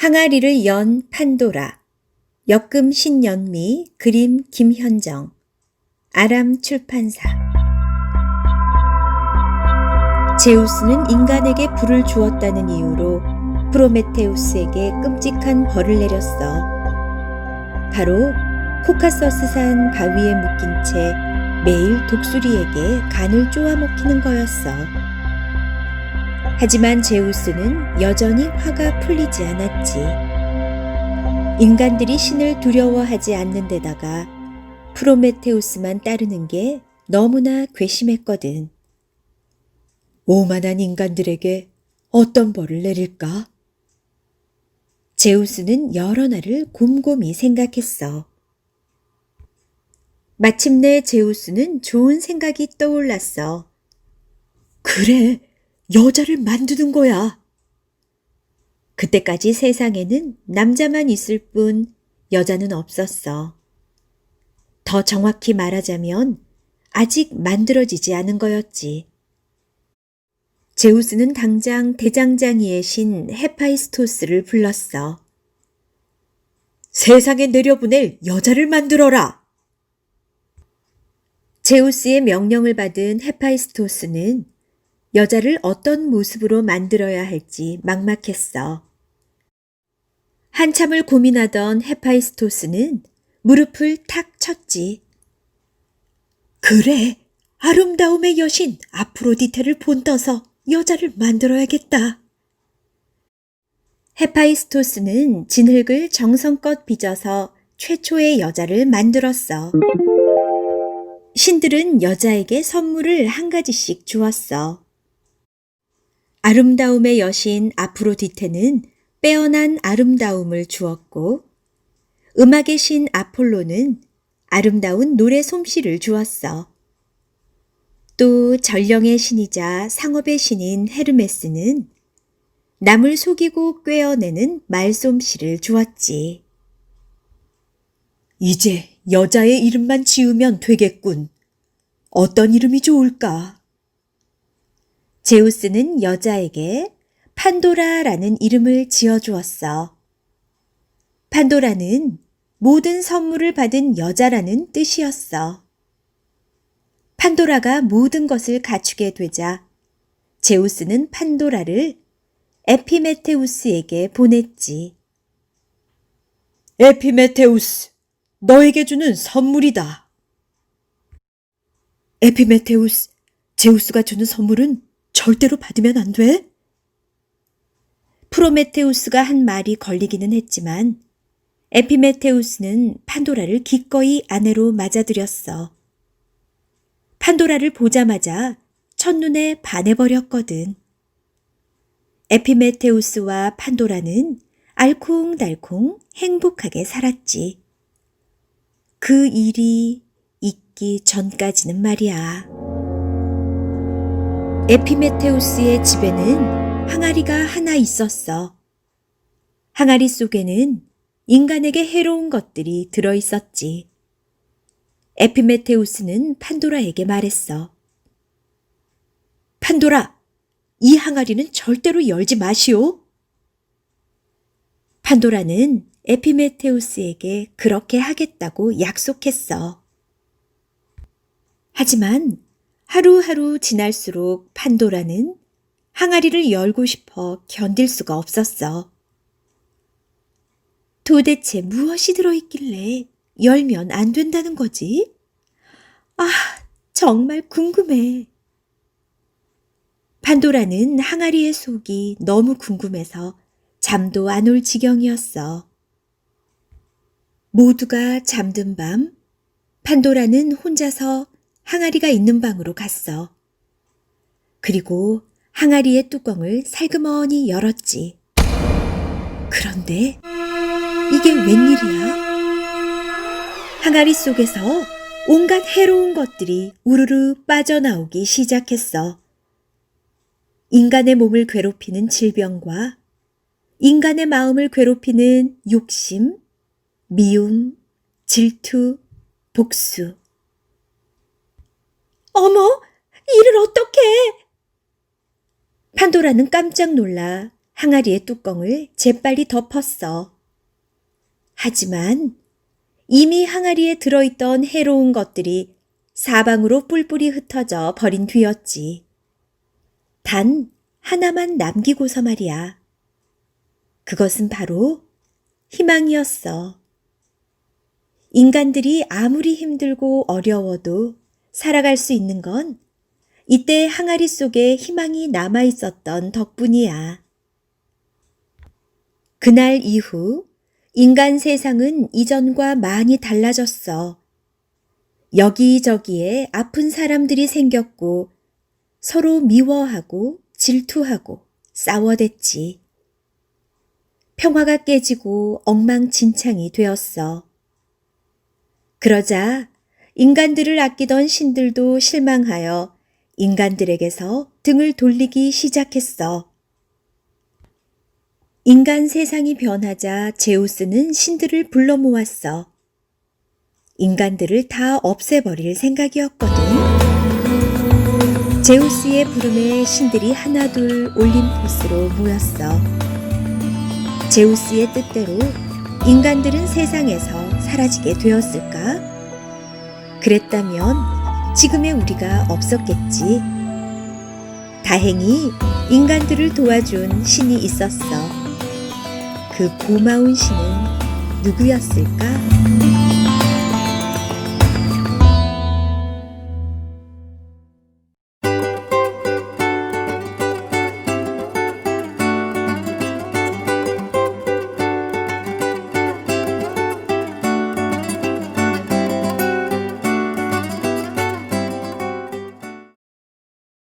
항아리를 연 판도라 역금 신연미 그림 김현정 아람 출판사 제우스는 인간에게 불을 주었다는 이유로 프로메테우스에게 끔찍한 벌을 내렸어. 바로 코카서스산 바위에 묶인 채 매일 독수리에게 간을 쪼아먹히는 거였어. 하지만 제우스는 여전히 화가 풀리지 않았지. 인간들이 신을 두려워하지 않는 데다가 프로메테우스만 따르는 게 너무나 괘씸했거든. 오만한 인간들에게 어떤 벌을 내릴까? 제우스는 여러 날을 곰곰이 생각했어. 마침내 제우스는 좋은 생각이 떠올랐어. 그래, 여자를 만드는 거야. 그때까지 세상에는 남자만 있을 뿐 여자는 없었어. 더 정확히 말하자면 아직 만들어지지 않은 거였지. 제우스는 당장 대장장이의 신 헤파이스토스를 불렀어. 세상에 내려보낼 여자를 만들어라! 제우스의 명령을 받은 헤파이스토스는 여자를 어떤 모습으로 만들어야 할지 막막했어. 한참을 고민하던 헤파이스토스는 무릎을 탁 쳤지. 그래, 아름다움의 여신 아프로디테를 본떠서 여자를 만들어야겠다. 헤파이스토스는 진흙을 정성껏 빚어서 최초의 여자를 만들었어. 신들은 여자에게 선물을 한 가지씩 주었어. 아름다움의 여신 아프로디테는 빼어난 아름다움을 주었고, 음악의 신 아폴로는 아름다운 노래 솜씨를 주었어. 또 전령의 신이자 상업의 신인 헤르메스는 남을 속이고 꿰어내는 말솜씨를 주었지. 이제 여자의 이름만 지으면 되겠군. 어떤 이름이 좋을까? 제우스는 여자에게 판도라라는 이름을 지어주었어. 판도라는 모든 선물을 받은 여자라는 뜻이었어. 판도라가 모든 것을 갖추게 되자 제우스는 판도라를 에피메테우스에게 보냈지. 에피메테우스, 너에게 주는 선물이다. 에피메테우스, 제우스가 주는 선물은 절대로 받으면 안 돼? 프로메테우스가 한 말이 걸리기는 했지만 에피메테우스는 판도라를 기꺼이 아내로 맞아들였어. 판도라를 보자마자 첫눈에 반해버렸거든. 에피메테우스와 판도라는 알콩달콩 행복하게 살았지. 그 일이 있기 전까지는 말이야. 에피메테우스의 집에는 항아리가 하나 있었어. 항아리 속에는 인간에게 해로운 것들이 들어 있었지. 에피메테우스는 판도라에게 말했어. 판도라, 이 항아리는 절대로 열지 마시오. 판도라는 에피메테우스에게 그렇게 하겠다고 약속했어. 하지만 하루하루 지날수록 판도라는 항아리를 열고 싶어 견딜 수가 없었어. 도대체 무엇이 들어있길래 열면 안 된다는 거지? 아, 정말 궁금해. 판도라는 항아리의 속이 너무 궁금해서 잠도 안 올 지경이었어. 모두가 잠든 밤, 판도라는 혼자서 항아리가 있는 방으로 갔어. 그리고 항아리의 뚜껑을 살그머니 열었지. 그런데 이게 웬일이야? 항아리 속에서 온갖 해로운 것들이 우르르 빠져나오기 시작했어. 인간의 몸을 괴롭히는 질병과 인간의 마음을 괴롭히는 욕심, 미움, 질투, 복수. 어머, 이를 어떻게? 판도라는 깜짝 놀라 항아리의 뚜껑을 재빨리 덮었어. 하지만 이미 항아리에 들어있던 해로운 것들이 사방으로 뿔뿔이 흩어져 버린 뒤였지. 단 하나만 남기고서 말이야. 그것은 바로 희망이었어. 인간들이 아무리 힘들고 어려워도 살아갈 수 있는 건 이때 항아리 속에 희망이 남아 있었던 덕분이야. 그날 이후 인간 세상은 이전과 많이 달라졌어. 여기저기에 아픈 사람들이 생겼고 서로 미워하고 질투하고 싸워댔지. 평화가 깨지고 엉망진창이 되었어. 그러자 인간들을 아끼던 신들도 실망하여 인간들에게서 등을 돌리기 시작했어. 인간 세상이 변하자 제우스는 신들을 불러 모았어. 인간들을 다 없애버릴 생각이었거든. 제우스의 부름에 신들이 하나둘 올림포스로 모였어. 제우스의 뜻대로 인간들은 세상에서 사라지게 되었을까? 그랬다면 지금의 우리가 없었겠지. 다행히 인간들을 도와준 신이 있었어. 그 고마운 신은 누구였을까?